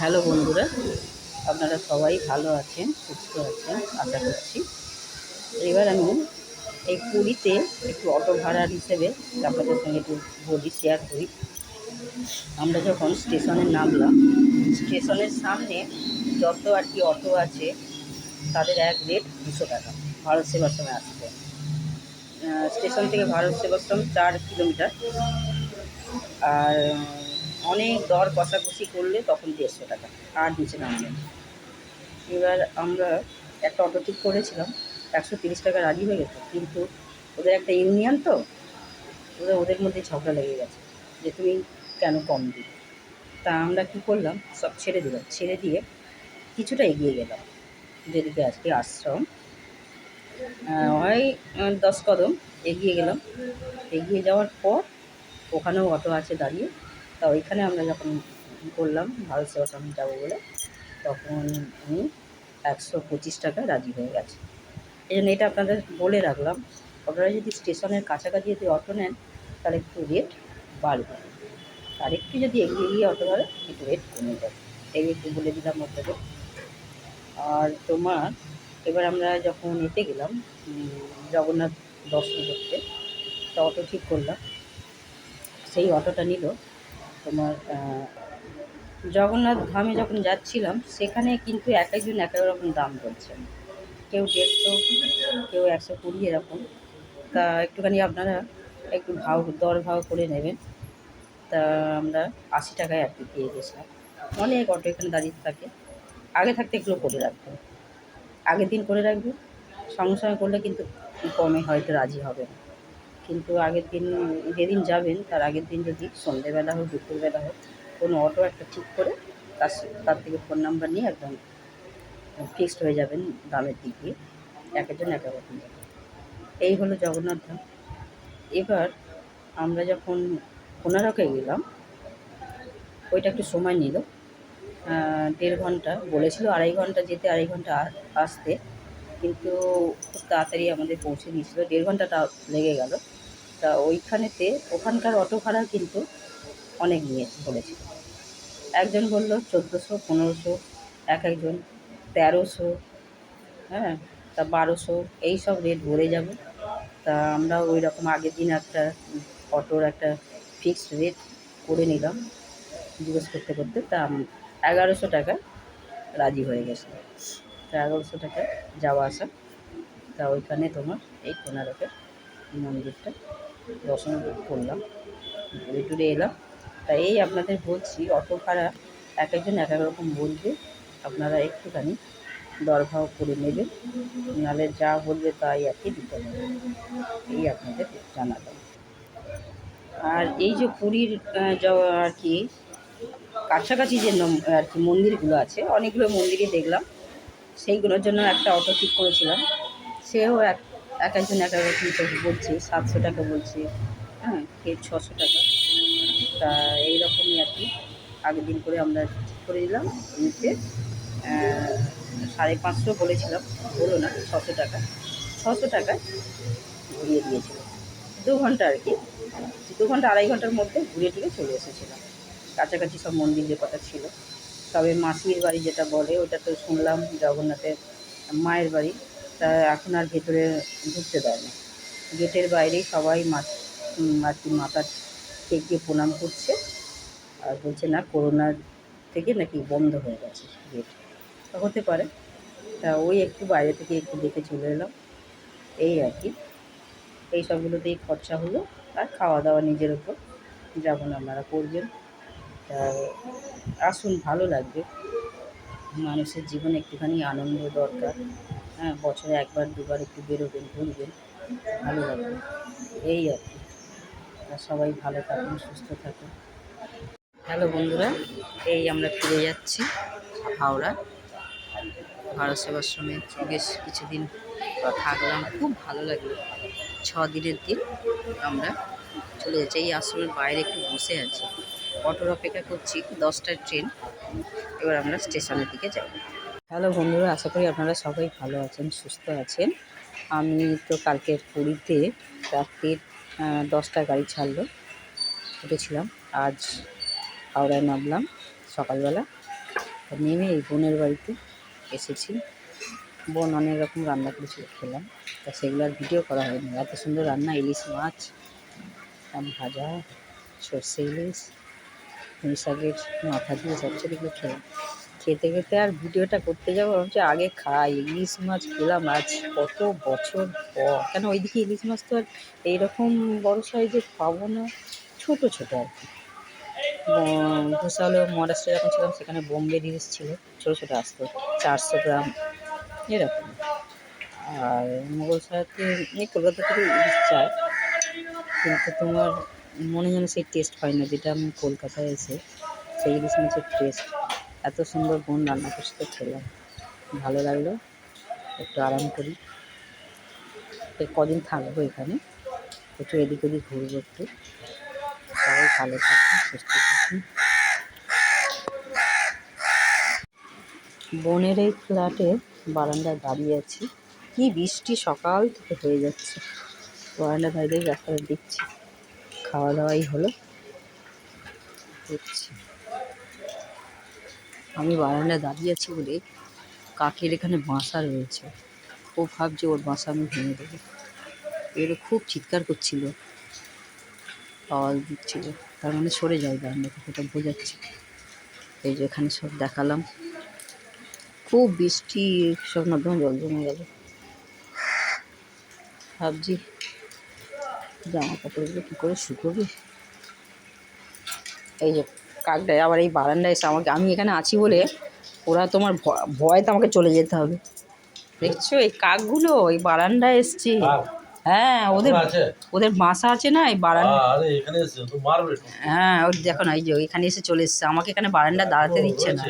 Hello বন্ধুরা, আপনারা সবাই ভালো আছেন, সুস্থ আছেন, আশা করছি। এবার আমি এই পুরীতে একটু অটো ভাড়ার হিসেবে আপনাদের সঙ্গে একটু বলি শেয়ার করি। আমরা যখন স্টেশনে নামলাম, স্টেশনের সামনে যত আর কি অটো আছে, তাদের এক রেট দুশো টাকা ভারত সেবাশ্রমে আসতে। স্টেশন থেকে ভারত সেবাশ্রম চার কিলোমিটার। আর অনেক দর কষাকষি করলে তখন দেড়শো টাকা। আর নিচে নামবে এবার আমরা একটা অটো ঠিক করেছিলাম। একশো তিরিশ টাকা রাজি হয়ে গেছে। কিন্তু ওদের একটা ইউনিয়ন তো ওদের ওদের মধ্যে ঝগড়া লেগে গেছে যে তুমি কেন কম দিই তা আমরা কী করলাম? সব ছেড়ে দিলাম। ছেড়ে দিয়ে কিছুটা এগিয়ে গেলাম। যেদিকে আজকে আশ্রম হয় দশ কদম এগিয়ে গেলাম। এগিয়ে যাওয়ার পর ওখানেও অটো আছে দাঁড়িয়ে। তা ওইখানে আমরা যখন করলাম, ভারত সেবাশ্রম যাব বলে, তখন উনি একশো পঁচিশ টাকা রাজি হয়ে গেছে। এই জন্য এটা আপনাদের বলে রাখলাম, আপনারা যদি স্টেশনের কাছাকাছি যদি অটো নেন, তাহলে একটু রেট বাড়বে। আর একটু যদি এগিয়ে গিয়ে অটো ধরে, একটু রেট কমে যাবে। এই একটু বলে দিলাম আপনাদের। আর তোমার, এবার আমরা যখন এতে গেলাম জগন্নাথ দর্শন করতে, তা অটো ঠিক করলাম। সেই অটোটা নিল তোমার জগন্নাথ ধামে যখন যাচ্ছিলাম, সেখানে কিন্তু এক একজন এক এক রকম দাম বলছে। কেউ দেড়শো, কেউ একশো কুড়ি এরকম। তা একটুখানি আপনারা একটু ভাও, দর ভাও করে নেবেন। তা আমরা আশি টাকায় আর কি পেয়ে গেছিলাম। অনেক অটো এখানে দাঁড়িয়ে থাকে। আগে থাকতে এগুলো করে রাখবেন আগের দিন করে রাখবেন সঙ্গে সঙ্গে করলে কিন্তু কমে হয়তো রাজি হবে না। কিন্তু আগের দিন, যেদিন যাবেন, তার আগের দিন যদি সন্ধ্যেবেলা হোক, দুপুরবেলা হোক, কোনো অটো একটা ঠিক করে তার তার থেকে ফোন নাম্বার নিয়ে একদম ফিক্সড হয়ে যাবেন দামের দিক দিয়ে। এক একজন এক এক রকম এই হলো জগন্নাথ ধাম। এবার আমরা যখন কোনারকে গেলাম, ওইটা একটু সময় নিল। দেড় ঘণ্টা বলেছিল, আড়াই ঘণ্টা যেতে, আড়াই ঘণ্টা আসতে। কিন্তু খুব তাড়াতাড়ি আমাদের পৌঁছে দিয়েছিলো। দেড় ঘন্টাটা লেগে গেল। তা ওইখানেতে ওখানকার অটো ভাড়া কিন্তু অনেক নিয়ে বলেছিল। একজন বলল, চোদ্দোশো, পনেরোশো। এক একজন, তেরোশো। হ্যাঁ তা বারোশো। এই সব রেট ভরে যাবে। তা আমরা ওই রকম আগের দিন একটা অটোর একটা ফিক্সড রেট করে নিলাম জিজ্ঞেস করতে করতে। তা এগারোশো টাকা রাজি হয়ে গেছে। তা এগারোশো টাকা যাওয়া আসা। তা ওইখানে তোমার এই কোনারকের মন্দিরটা দর্শন করলাম। ঘুরে টুরে এলাম। তাই এই আপনাদের বলছি, অটো ভাড়া এক একজন এক এক রকম বলবে। আপনারা একটুখানি দরভাও করে নেবেন। নাহলে যা বলবে তাই কি দিতে হবে। এই আপনাদের জানালাম। আর এই যে পুরীর আর কি, কাছাকাছি যে আর কি মন্দিরগুলো আছে, অনেকগুলো মন্দিরই দেখলাম। সেইগুলোর জন্য একটা অটো ঠিক করেছিলাম। সেও এক এক একজন এক রকম করে বলছে, সাতশো টাকা বলছে হ্যাঁ কে ছশো টাকা। তা এইরকমই আর কি। আগের দিন করে আমরা ঠিক করে দিলাম, নিতে। সাড়ে পাঁচশো বলেছিলাম বলো না, ছশো টাকা। ছশো টাকায় ঘুরিয়ে দিয়েছিল। দু ঘণ্টা আর কি। দু ঘণ্টা, আড়াই ঘণ্টার মধ্যে ঘুরে টুরে চলে এসেছিলাম কাছাকাছি সব মন্দির যে কথা ছিল, তবে মাসির বাড়ি যেটা বলে, ওটা তো শুনলাম জগন্নাথের মায়ের বাড়ি। তা এখন আর ভেতরে ঢুকতে দেয় না। গেটের বাইরেই সবাই উম, আর কি মাথা টেকে প্রণাম করছে। আর বলছে না করোনার থেকে নাকি বন্ধ হয়ে গেছে গেট। হতে পারে। তা ওই একটু বাইরে থেকে একটু দেখে চলে এলাম। এই আর কি। এই সবগুলোতেই খরচা হলো। আর খাওয়া দাওয়া নিজের ওপর। যেমন আপনারা করবেন। তা আসুন ভালো লাগবে। মানুষের জীবনে একটুখানি আনন্দ দরকার। হ্যাঁ বছরে একবার, দুবার একটু বেরোবেন, ঘুরবেন, ভালো লাগবে। এই আর কি। আর সবাই ভালো থাকুন, সুস্থ থাকুন। হ্যালো বন্ধুরা, এই আমরা ফিরে যাচ্ছি হাওড়া। ভারত সেবাশ্রমে বেশ কিছুদিন থাকলাম, খুব ভালো লাগল। ছ দিনের দিন আমরা চলে যাচ্ছি। এই আশ্রমের বাইরে একটু বসে আছি। অটোর অপেক্ষা করছি দশটার ট্রেন। এবার আমরা স্টেশনের দিকে যাব। হ্যালো বন্ধুরা, আশা করি আপনারা সবাই ভালো আছেন, সুস্থ আছেন। আমি তো কালকের পুরীতে রাত্রির দশটা গাড়ি ছাড়লো উঠেছিলাম আজ হাওড়ায় নামলাম সকালবেলা। নেমে এই বোনের বাড়িতে এসেছি। বোন অনেক রকম রান্না করেছিল, খেলাম। তা সেগুলো আর ভিডিও করা হয়নি। এত সুন্দর রান্না, ইলিশ মাছ ভাজা, সর্ষে ইলিশ, পুঁই শাকের মাথা দিয়ে চচ্চড়ি দিয়ে খেলাম। খেতে খেতে আর ভিডিওটা করতে যাব, ভাবছি আগে খাই। ইলিশ মাছ খেলাম আজ কত বছর পর। কেন ওইদিকে ইলিশ মাছ তো আর এইরকম বড় সাইজে পাবো না, ছোট ছোট আর কি। ভূষালে মহারাষ্ট্রে যখন ছিলাম, সেখানে বোম্বে ইলিশ ছিল, ছোটো ছোটো আসতো, চারশো গ্রাম, এরকম। আর মোগল এই কলকাতা থেকে ইলিশ চায় কিন্তু তোমার মনে যেন সেই টেস্ট হয় না, যেটা আমি কলকাতায় এসে সেই ইলিশ মাছের টেস্ট এত সুন্দর বোন রান্না করতে খেলাম। ভালো লাগল, একটু আরাম করি। কদিন থাকব এখানে, একটু এদিক ওদিক ঘুরবো একটু। সবাই ভালো থাকুন, সুস্থ থাকুন। বোনের এই ফ্ল্যাটে বারান্দায় দাঁড়িয়ে আছি। কি বৃষ্টি সকাল থেকে হয়ে যাচ্ছে। বারান্দা দাঁড়িয়ে রাস্তাটা দেখছি। খাওয়া দাওয়াই হলো। দেখছি। আমি বারান্দায় দাঁড়িয়ে আছি বলে কাকের এখানে বাসা রয়েছে। ও ভাবছে ওর বাসা আমি ভেঙে দেবো। এর খুব চিৎকার করছিল। আওয়াজ দিচ্ছিল। তার মানে সরে যায় বারান্দা থেকে এটা বোঝাচ্ছে। এই যে এখানে সব দেখালাম। খুব বৃষ্টি, সব নর্দমা জল জমে গেল। ভাবছি জামা কাপড়গুলো কী করে শুকোবে? এই যে কাকটায় আবার এই বারান্দায় এসে আমাকে আমি এখানে আছি বলে ওরা তোমার ভ- তো আমাকে চলে যেতে হবে। দেখছ এই কাকগুলো এই বারান্দায় এসছে। হ্যাঁ ওদের ওদের বাসা আছে না এই বারান্দা। হ্যাঁ ওই দেখো না এই যে এখানে এসে চলে এসছে। আমাকে এখানে বারান্দা দাঁড়াতে দিচ্ছে না?